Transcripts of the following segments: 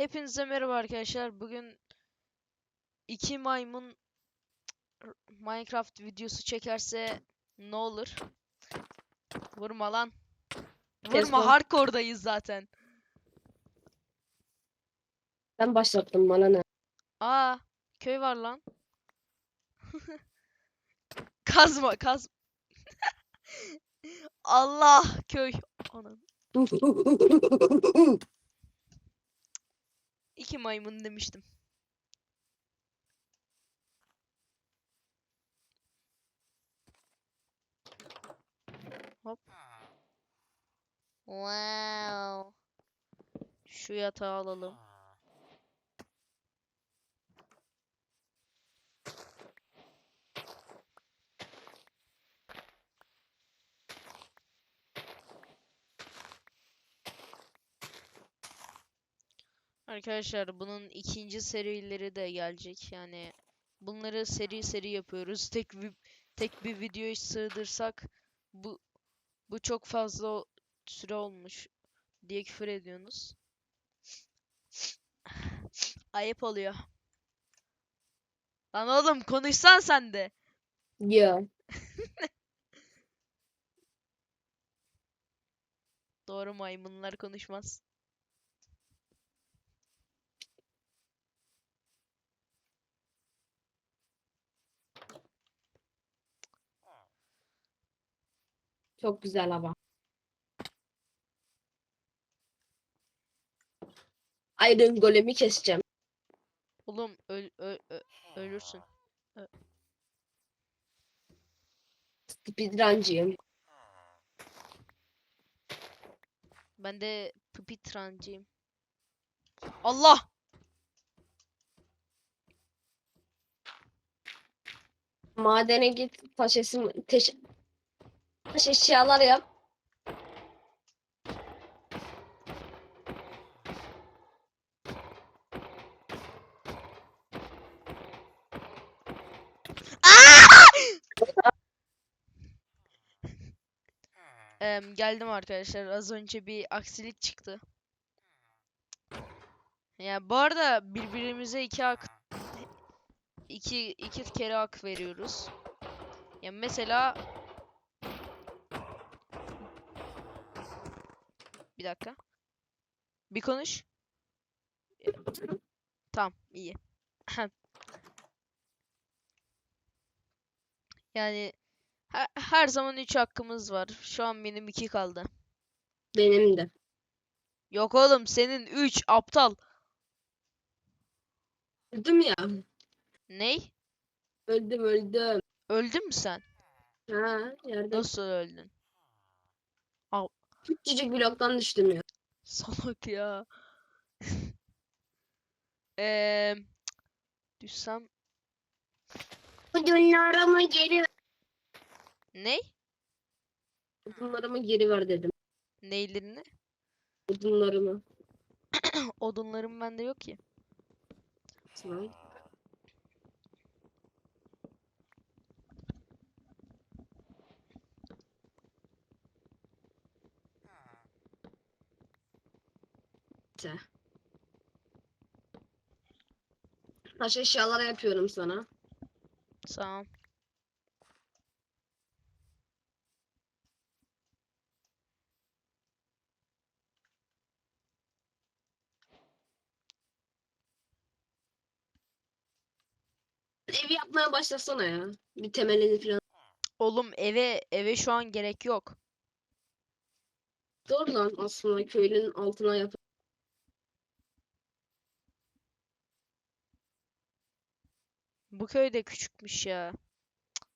Hepinize merhaba arkadaşlar. Bugün iki maymun Minecraft videosu çekerse ne olur? Vurma lan. Vurma hardcore'dayız zaten. Ben başlattım bana ne? Aa, köy var lan. Kazma, kaz. Allah, köy. Anam. İki maymun demiştim. Hop. Wow. Şu yatağı alalım. Arkadaşlar bunun ikinci serileri de gelecek. Yani bunları seri seri yapıyoruz. Tek bir tek bir videoya sığdırsak bu bu çok fazla süre olmuş diye küfür ediyorsunuz. Ayıp oluyor. Lan oğlum konuşsan sen de. Ya. Doğru maymunlar konuşmaz. Çok güzel hava. Iron Golem'i keseceğim. Oğlum öl, ö- ö- ölürsün. Speedruncıyım. Ben de pipitrancıyım. Allah! Madene git taş, esim, teş, taş eşyalar yap. Em, geldim arkadaşlar. Az önce bir aksilik çıktı. Ya bu arada birbirimize iki hak iki iki kere hak veriyoruz. Ya mesela bir dakika. Bir konuş. Tamam, iyi. Yani her, her zaman 3 hakkımız var. Şu an benim 2 kaldı. Benim de. Yok oğlum senin 3 aptal. Öldüm ya. Ney? Öldüm öldüm. Öldün mü sen? Ha yerde. Nasıl öldün? Küçücük bloktan düştüm ya. Salak ya. Eee düşsem Odunlarımı geri ver. ne? Odunlarımı geri ver dedim. Neylerini? Odunlarımı. Odunlarım bende yok ki. Tamam. İşte. Taş eşyalar yapıyorum sana. Sağ ol. Evi yapmaya başlasana ya. Bir temelini falan. Oğlum eve eve şu an gerek yok. Doğru lan aslında köylünün altına yap. Bu köy de küçükmüş ya.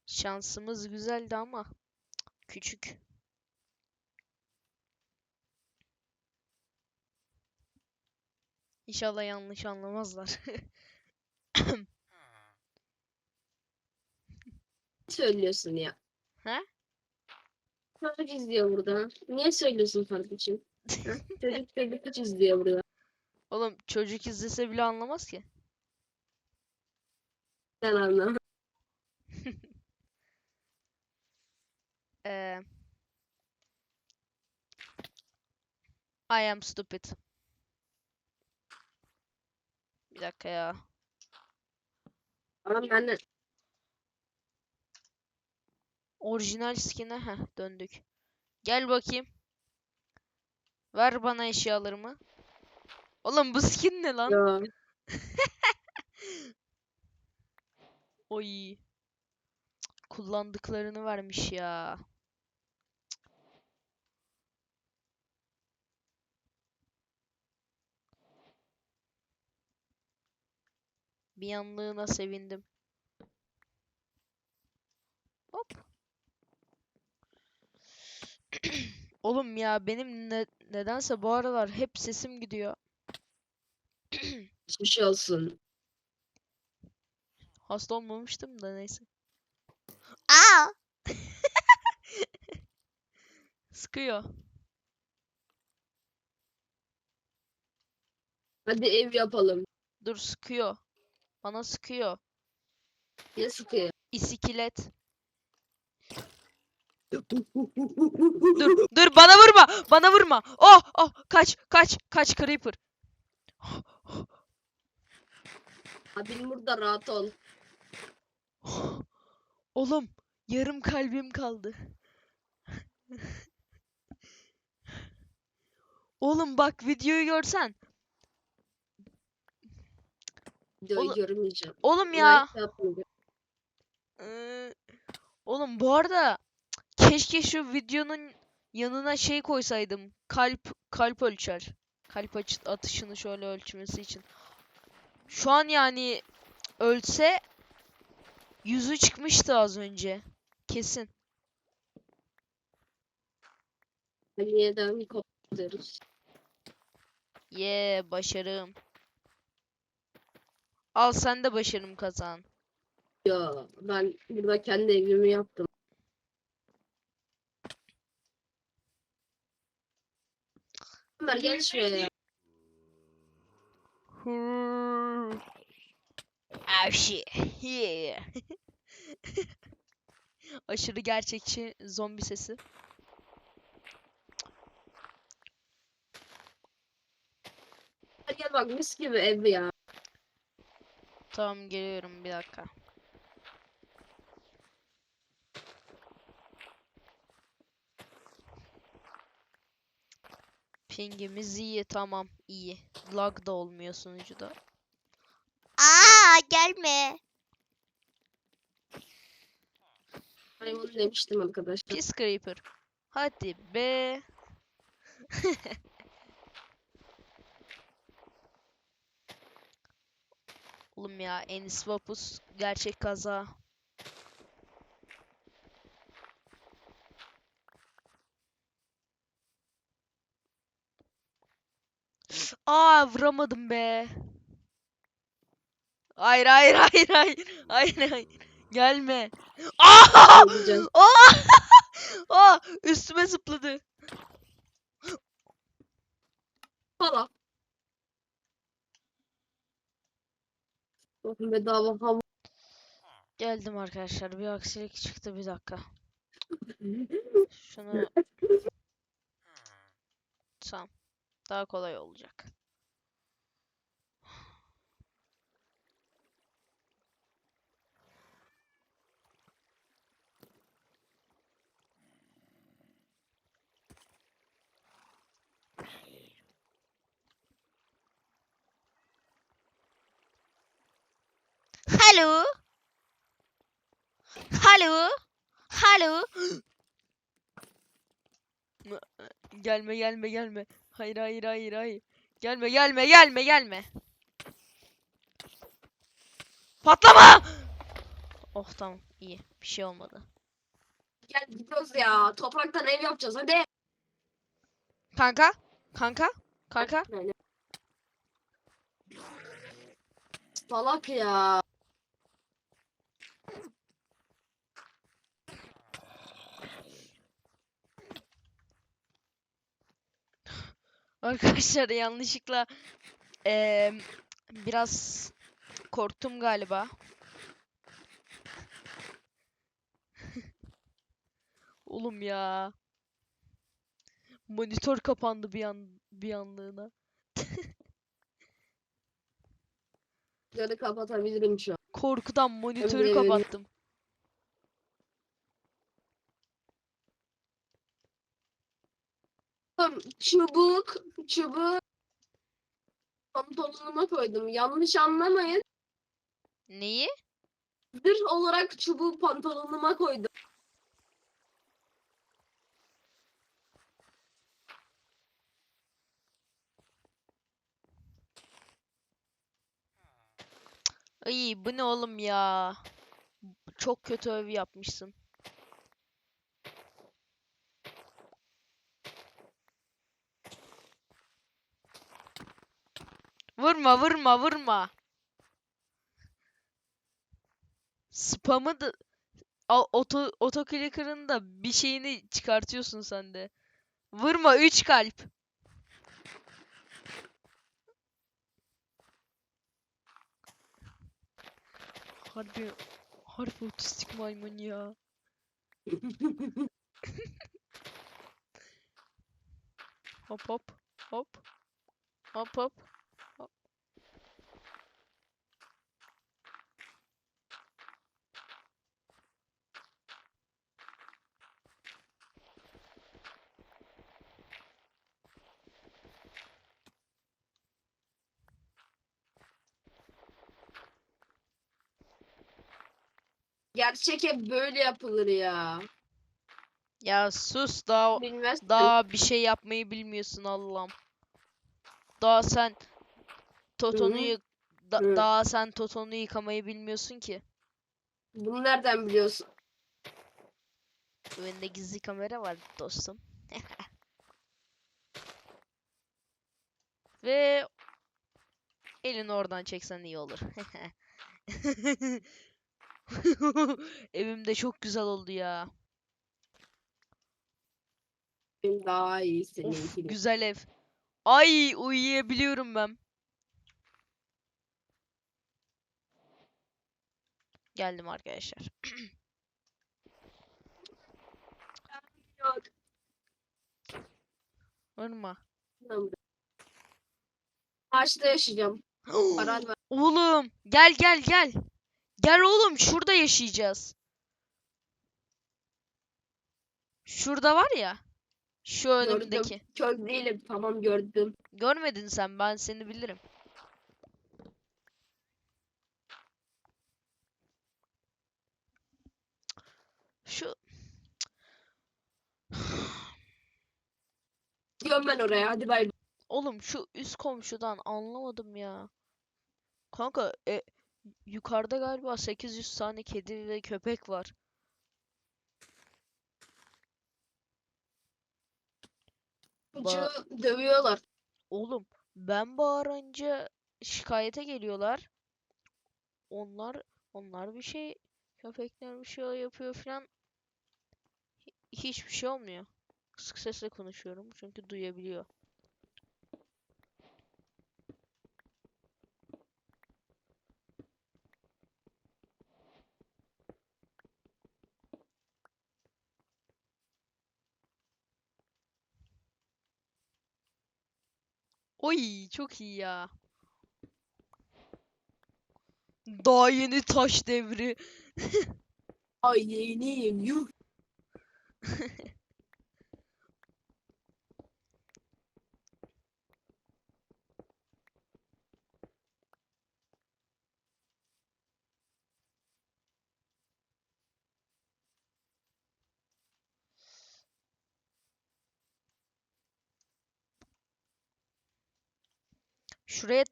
Şansımız güzeldi ama küçük. İnşallah yanlış anlamazlar. Söylüyorsun ya? He? Çocuk izliyor burada. Niye söylüyorsun kardeşim? Çocuk çocuk izliyor burada? Oğlum çocuk izlese bile anlamaz ki. Sen anla. Eee I am stupid. dakika ya. Ama ben de Orijinal skin'e heh döndük. Gel bakayım. Ver bana eşyalarımı. Oğlum bu skin ne lan? ya. Oy. Kullandıklarını vermiş ya. Bir yanlığına sevindim. Hop. Oğlum ya benim ne- nedense bu aralar hep sesim gidiyor. Şey olsun. Hasta olmamıştım da neyse. Aa! Sıkıyor. Hadi ev yapalım. Dur sıkıyor. Bana sıkıyor. Ne sıkıyor? İsikilet. Dur dur bana vurma. Bana vurma. Oh oh kaç kaç kaç creeper. Abim burada rahat ol. Oğlum yarım kalbim kaldı. Oğlum bak videoyu görsen. Videoyu Oğlum- görmeyeceğim. Oğlum ya. Like yapmayacağım. Ee, oğlum bu arada keşke şu videonun yanına şey koysaydım. Kalp kalp ölçer. Kalp açı- atışını şöyle ölçmesi için. Şu an yani ölse yüzü çıkmıştı az önce. Kesin. Hadi yeniden kopluyoruz. Ye başarım. Al sen de başarım kazan. Ya ben burada kendi evimi yaptım. Ömer gel şuraya ya. Hırr. Avşi. Yeah. Aşırı gerçekçi zombi sesi. Hadi gel bak mis gibi ev ya. Tamam geliyorum bir dakika. Pingimiz iyi tamam iyi. Lag da olmuyor sunucuda. Aa gelme. Ben onu demiştim arkadaşlar. Pis creeper. Hadi be. Oğlum ya Enis Vapus gerçek kaza. Aa vuramadım be. Hayır hayır hayır hayır. Hayır hayır. Gelme. Aa! Diyeceğim. Aa! Aa! Üstüme zıpladı. Falan. Bakın bedava hava. Geldim arkadaşlar. Bir aksilik çıktı bir dakika. Şunu Tamam. Daha kolay olacak. Hello. Hello. Hello. Gelme gelme gelme. Hayır hayır hayır hayır. Gelme gelme gelme gelme. Patlama! Oh tamam iyi. Bir şey olmadı. Gel gidiyoruz ya. Topraktan ev yapacağız hadi. Kanka? Kanka? Kanka? Salak ya. Arkadaşlar yanlışlıkla eee, biraz korktum galiba. Oğlum ya. Monitör kapandı bir an bir anlığına. ışıkları kapatabilirim şu an. Korkudan monitörü kapattım. Oğlum, Çubuk, çubuğu pantolonuma koydum. Yanlış anlamayın. Neyi? Zırh olarak çubuğu pantolonuma koydum. Ay bu ne oğlum ya? Çok kötü ev yapmışsın. Vurma vurma vurma. Spamı da oto otoclicker'ın da bir şeyini çıkartıyorsun sen de. Vurma 3 kalp. Harbi harbi otistik maymun ya. Hop hop. Hop hop. hop. Gerçek hep böyle yapılır ya. Ya sus daha Bilmezsin. daha bir şey yapmayı bilmiyorsun Allah'ım. Daha sen Toton'u Hı. yık- da- Hı. daha sen Toton'u yıkamayı bilmiyorsun ki. Bunu nereden biliyorsun? Önünde gizli kamera var dostum. Ve elini oradan çeksen iyi olur. Evim de çok güzel oldu ya. Benim daha iyi Of seninkini. güzel ev. Ay uyuyabiliyorum ben. Geldim arkadaşlar. Vurma. Ağaçta yaşayacağım. Paran. Oğlum gel gel gel. Gel oğlum şurada yaşayacağız. Şurada var ya. Şu Gördüm. önümdeki. Kör değilim. Tamam gördüm. Görmedin sen ben seni bilirim. Şu Gidiyorum ben oraya. Hadi bay bay. oğlum şu üst komşudan anlamadım ya. Kanka e, yukarıda galiba 800 tane kedi ve köpek var. Çocuğu dövüyorlar. Oğlum ben bağırınca şikayete geliyorlar. Onlar onlar bir şey köpekler bir şey yapıyor falan. Hi- Hiçbir şey olmuyor. Kısık sesle konuşuyorum çünkü duyabiliyor. Oy çok iyi ya. Daha yeni taş devri. Ay yeniyim. Yuh. Şuraya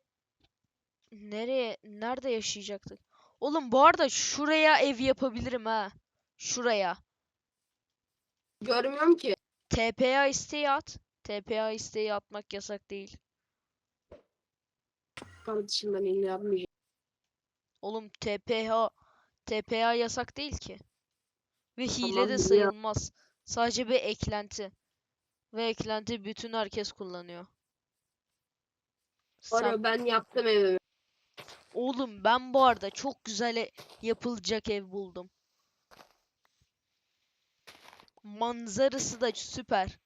nereye nerede yaşayacaktık? Oğlum bu arada şuraya ev yapabilirim ha. Şuraya. Görmüyorum ki. TPA isteği at. TPA isteği atmak yasak değil. Ben elini yapmayacağım. Oğlum TPA TPA yasak değil ki. Ve hile Tamam, de sayılmaz. Sadece bir eklenti. Ve eklenti bütün herkes kullanıyor. Sonra ben yaptım evimi. Oğlum ben bu arada çok güzel e- yapılacak ev buldum. Manzarası da süper.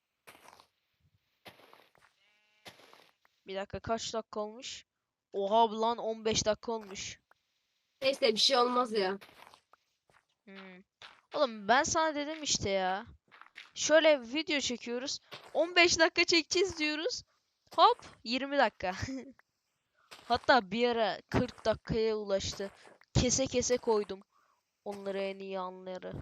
Bir dakika kaç dakika olmuş? Oha lan 15 dakika olmuş. Neyse bir şey olmaz ya. Hmm. Oğlum ben sana dedim işte ya. Şöyle video çekiyoruz. 15 dakika çekeceğiz diyoruz. Hop 20 dakika. Hatta bir ara 40 dakikaya ulaştı. Kese kese koydum. Onları en iyi anları.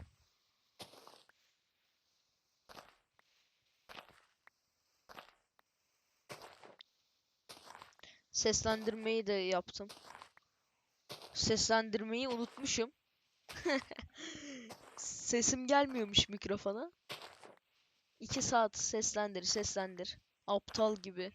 Seslendirmeyi de yaptım. Seslendirmeyi unutmuşum. Sesim gelmiyormuş mikrofona. 2 saat seslendir, seslendir. Aptal gibi.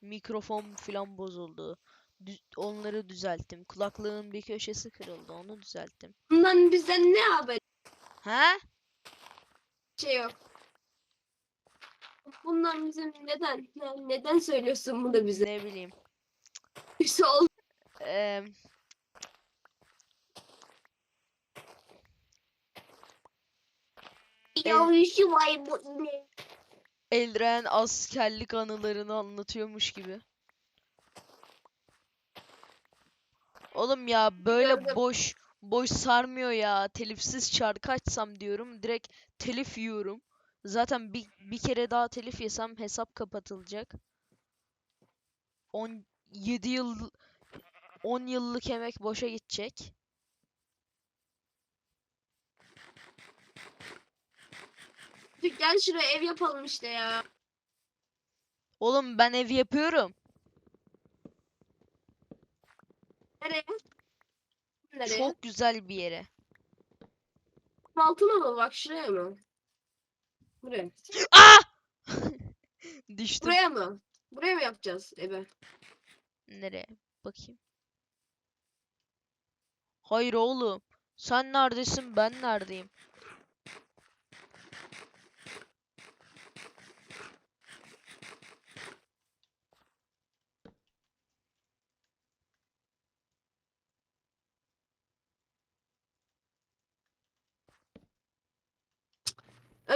Mikrofon filan bozuldu. Dü- onları düzelttim. Kulaklığın bir köşesi kırıldı. Onu düzelttim. Bundan bizden ne haber? He? şey yok. Bunlar bizim neden? ne- Neden söylüyorsun bunu bize? Ne bileyim. Bir şey oldu. Eee Yavrusu var bu askerlik anılarını anlatıyormuş gibi. Oğlum ya böyle Gördüm. boş boş sarmıyor ya. Telifsiz şarkı açsam diyorum. Direkt telif yiyorum. Zaten bir, bir kere daha telif yesem hesap kapatılacak. 17 yıl 10 yıllık emek boşa gidecek. Gel şuraya ev yapalım işte ya. Oğlum ben ev yapıyorum. Nereye? Nereye? Çok güzel bir yere. Altına mı? Bak şuraya mı? Buraya. Ah! Düştüm. Buraya mı? Buraya mı yapacağız evi? Nereye? Bakayım. Hayır oğlum. Sen neredesin? Ben neredeyim?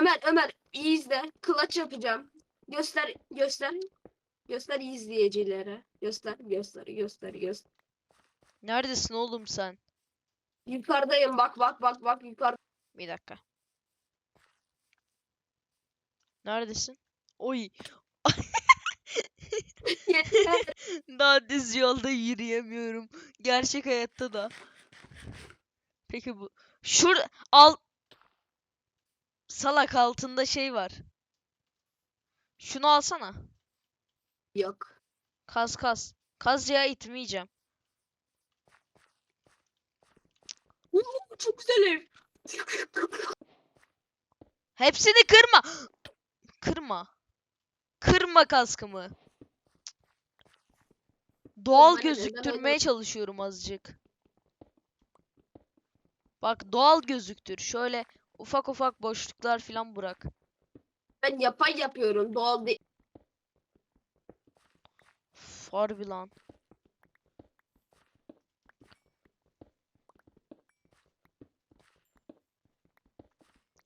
Ömer Ömer iyi izle. Kılaç yapacağım. Göster göster. Göster izleyicilere. Göster göster göster göster. Neredesin oğlum sen? Yukarıdayım bak bak bak bak yukarı. Bir dakika. Neredesin? Oy. Daha düz yolda yürüyemiyorum. Gerçek hayatta da. Peki bu. Şurada al. Salak altında şey var. Şunu alsana. Yok. Kaz kaz. Kaz ya itmeyeceğim. Oo, Çok güzel ev. Hepsini kırma. Kırma. Kırma kaskımı. Doğal ben gözüktürmeye çalışıyorum azıcık. Bak doğal gözüktür. Şöyle ufak ufak boşluklar falan bırak. Ben yapay yapıyorum. Doğal değil. Harbi lan.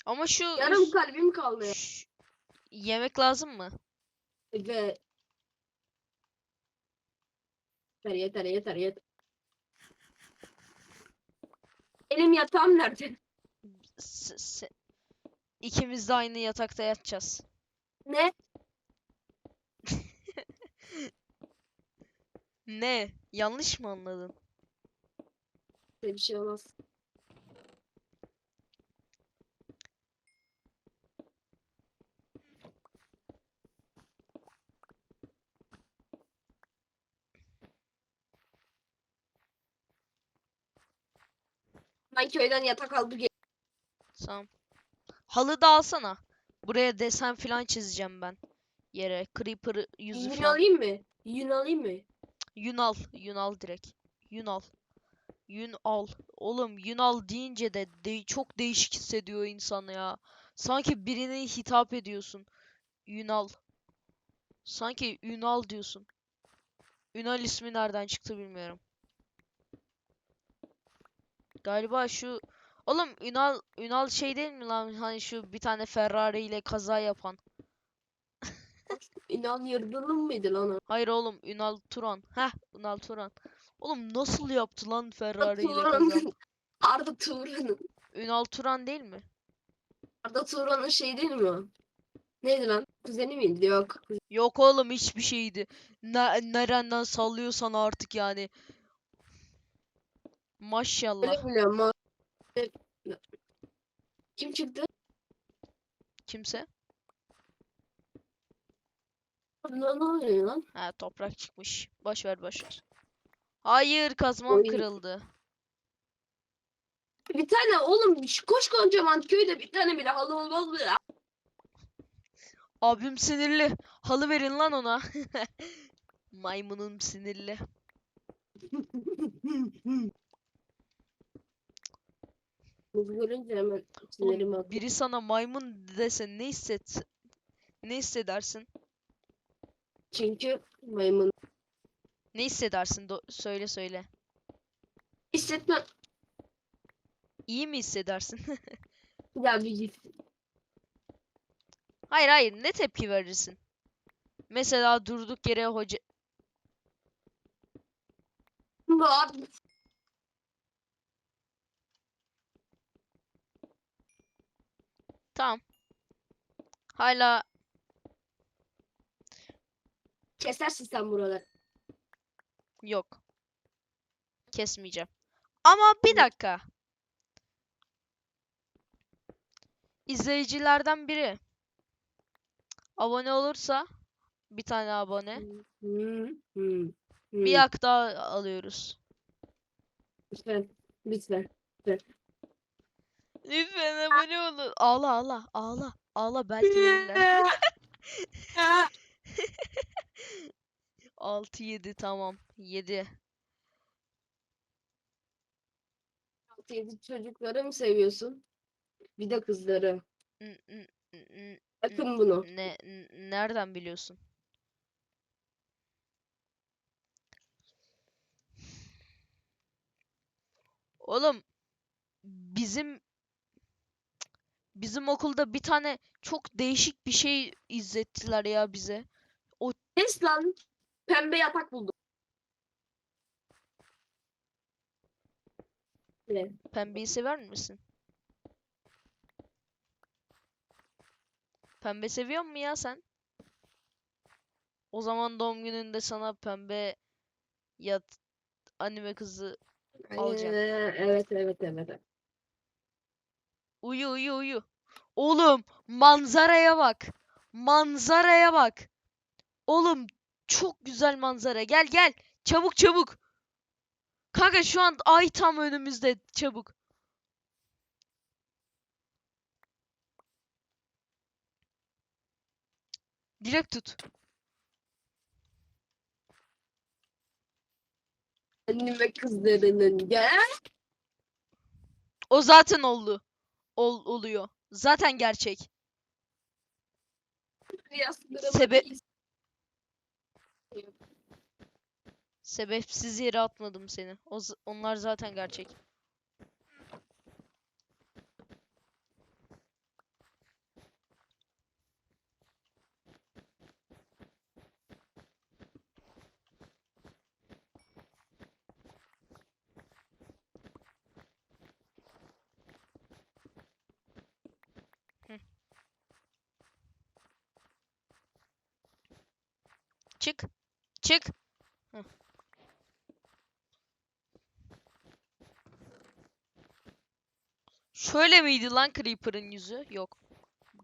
Ama şu Yarım kalbim kaldı. ya. Şş, yemek lazım mı? Ve yeter yeter yeter yeter. Benim yatağım nerede? İkimiz de aynı yatakta yatacağız. Ne? Ne? Yanlış mı anladın? Böyle bir şey olmaz. Ben köyden yatak gel- Tamam. Halı da alsana. Buraya desen falan çizeceğim ben. Yere creeper yüzü Yün falan. alayım mı? Yün alayım mı? Yün al. Yün al direkt. Yün al. Yün al. Oğlum yün al deyince de, de çok değişik hissediyor insan ya. Sanki birine hitap ediyorsun. Yün al. Sanki Ünal diyorsun. Ünal ismi nereden çıktı bilmiyorum. Galiba şu Oğlum Ünal Ünal şey değil mi lan hani şu bir tane Ferrari ile kaza yapan. İnan Yıldırım mıydı lan o? Hayır oğlum Ünal Turan. Heh Ünal Turan. Oğlum nasıl yaptı lan Ferrari ile kazan? Arda Turan'ın. Ünal Turan değil mi? Arda Turan'ın şey değil mi o? Neydi lan? Kuzeni miydi? Yok. Yok oğlum hiçbir şeydi. Ne, nereden sallıyorsan artık yani. Maşallah. Öyle biliyorum. Kim çıktı? Kimse? Ne, ne oluyor lan? Ha toprak çıkmış. Boş ver boş ver. Hayır kazmam Oy. kırıldı. Bir tane oğlum şu koskocaman köyde bir tane bile halı olmaz mı ya? Abim sinirli. Halı verin lan ona. Maymunum sinirli. Bunu görünce hemen Oğlum, sinirim atıyor. biri sana maymun dese ne hisset ne hissedersin? Çünkü maymun. Ne hissedersin? Do- söyle söyle. Hissetmem. İyi mi hissedersin? Ya bir git. Hayır hayır ne tepki verirsin? Mesela durduk yere hoca Bu abi. Tamam. Hala Kesersin sen buraları. yok. Kesmeyeceğim. Ama bir dakika. İzleyicilerden biri abone olursa bir tane abone Hı, hı, bir hı. yak daha alıyoruz. Lütfen. Lütfen. Lütfen abone olun. Ağla ağla ağla. Ağla belki verirler. 6 7 tamam. 7. Altı yedi çocukları mı seviyorsun? Bir de kızları. Bakın bunu. Ne nereden biliyorsun? Oğlum bizim bizim okulda bir tane çok değişik bir şey izlettiler ya bize. Kes lan. Pembe yatak buldum. Ne? Pembeyi sever misin? Pembe seviyor mu ya sen? O zaman doğum gününde sana pembe yat anime kızı Alacağım. Ee, evet evet evet. Uyu uyu uyu. Oğlum manzaraya bak. Manzaraya bak. Oğlum çok güzel manzara. Gel gel. Çabuk çabuk. Kanka şu an ay tam önümüzde. Çabuk. Direkt tut. Anneme kızlarının gel. O zaten oldu. Ol, oluyor. Zaten gerçek. Yastıklarıma Sebe- değil. Sebepsiz yere atmadım seni. O, onlar zaten gerçek. Çık. Çık. Hı. Şöyle miydi lan Creeper'ın yüzü? Yok.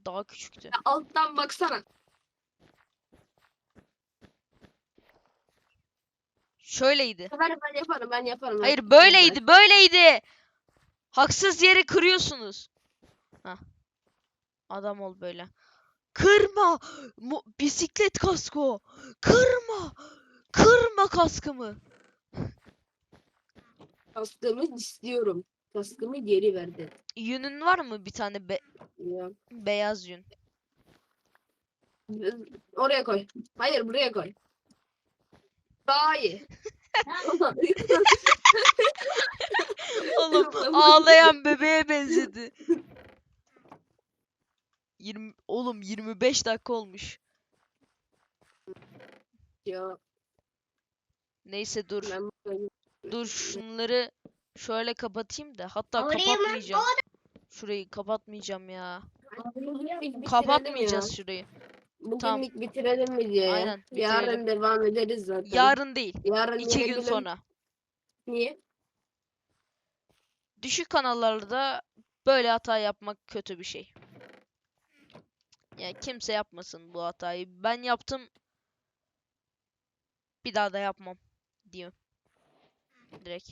Daha küçüktü. Ya Alttan baksana. Şöyleydi. Ben, ben yaparım ben yaparım. Hayır böyleydi, böyleydi. Haksız yere kırıyorsunuz. Hah. Adam ol böyle. Kırma! Mo- bisiklet kasko! Kırma! Kırma kaskımı! Kaskımı istiyorum. Kaskımı geri verdi. Yünün var mı bir tane be- Ya. beyaz yün? Oraya koy. Hayır buraya koy. Daha iyi. Oğlum ağlayan bebeğe benzedi. 20 oğlum 25 dakika olmuş. Ya Neyse dur. ben Dur şunları şöyle kapatayım da. Hatta Oraya mı? kapatmayacağım. Şurayı kapatmayacağım ya. Bitirelim ya. Kapatmayacağız şurayı. Bugünlük Tamam. bitirelim videoyu. Aynen, Yarın devam ederiz zaten. Yarın değil. Yarın iki gün gelebilirim. sonra. Niye? Düşük kanallarda böyle hata yapmak kötü bir şey. Yani kimse yapmasın bu hatayı. Ben yaptım. Bir daha da yapmam diyor. Direkt.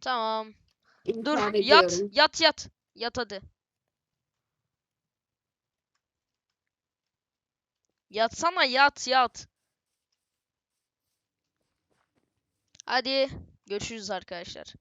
Tamam. Dur İntihar yat ediyorum. yat yat. Yat hadi. Yatsana yat yat. Hadi görüşürüz arkadaşlar.